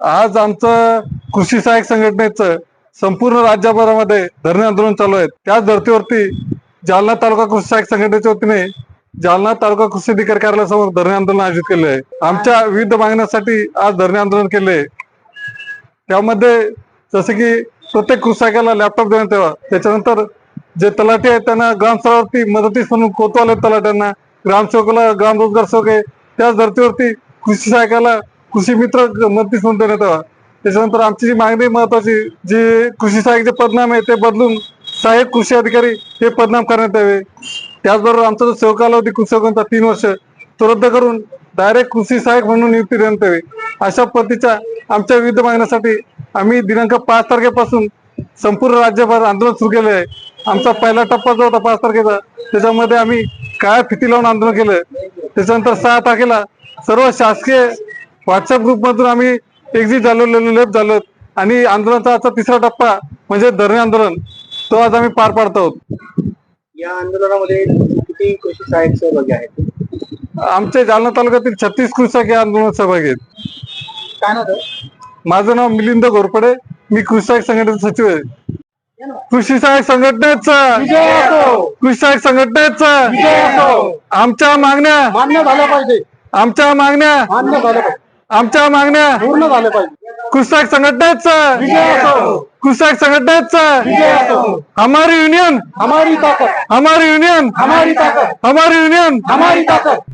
आज आमचं कृषी सहाय्यक संघटनेचं संपूर्ण राज्यभरामध्ये धरणे आंदोलन चालू आहे त्याच धर्तीवरती जालना तालुका कृषी सहाय्यक संघटनेच्या वतीने जालना तालुका कृषी अधिकारी कार्यालयासमोर धरणे आंदोलन आयोजित केले आहे. आमच्या विविध मागण्यासाठी आज धरणे आंदोलन केले त्यामध्ये जसं की प्रत्येक कृषी सहायकाला लॅपटॉप देण्यात यावा त्याच्यानंतर जे तलाठी आहेत त्यांना ग्रामस्तरावरती मदतीस म्हणून कोतवाल आहेत तलाट्यांना ग्रामसेवकाला ग्रामरोजगार सेवक आहे. त्याच धर्तीवरती कृषी सहाय्यकाला कृषी मित्र मंत्री म्हणून देण्यात त्याच्यानंतर आमची जी मागणी महत्वाची जी कृषी सहाय्यक जे पदनाम आहे ते बदलून सहाय्यक कृषी अधिकारी हे पदनाम करण्यात यावे. त्याचबरोबर आमचा जो सेवक कृषकांचा तीन वर्ष तो रद्द करून डायरेक्ट कृषी सहाय्यक म्हणून नियुक्ती देण्यात यावी. अशा पद्धतीच्या आमच्या विविध मागण्यासाठी आम्ही दिनांक पाच तारखेपासून संपूर्ण राज्यभर आंदोलन सुरू केले आहे. आमचा पहिला टप्पा जो होता पाच तारखेचा त्याच्यामध्ये आम्ही काय फिती लावून आंदोलन केलं. त्याच्यानंतर सहा तारखेला सर्व शासकीय व्हॉट्सअप ग्रुप मधून आम्ही एक्झिट झालो लेप झालो. आणि आंदोलनाचा आजचा तिसरा टप्पा म्हणजे धरणे आंदोलन. तो आज आम्ही पार पाडत आहोत. या आंदोलनामध्ये किती कृषी सहाय्यक सहभागी आहेत? आमच्या जालना तालुक्यातील छत्तीस कृषक या आंदोलनात सहभागी आहेत. काय नव्हतं माझं नाव मिलिंद घोरपडे. मी कृषी सहाय्यक संघटनेचा सचिव आहे. कृषी सहाय्यक संघटनेचा. कृषी सहाय्यक संघटनेचा. आमच्या मागण्या. मान्य झालं पाहिजे. आमच्या मागण्या. मान्य झालं पाहिजे. आमच्या मागण्या पूर्ण झालं पाहिजे. कृषी सहाय्यक संघटनेचा कृषी सहाय्यक संघटनेचा. हमारी यूनियन. हमारी ताकद. हमारी यूनियन. हमारी ताकद. हमारी यूनियन. हमारी ताकद.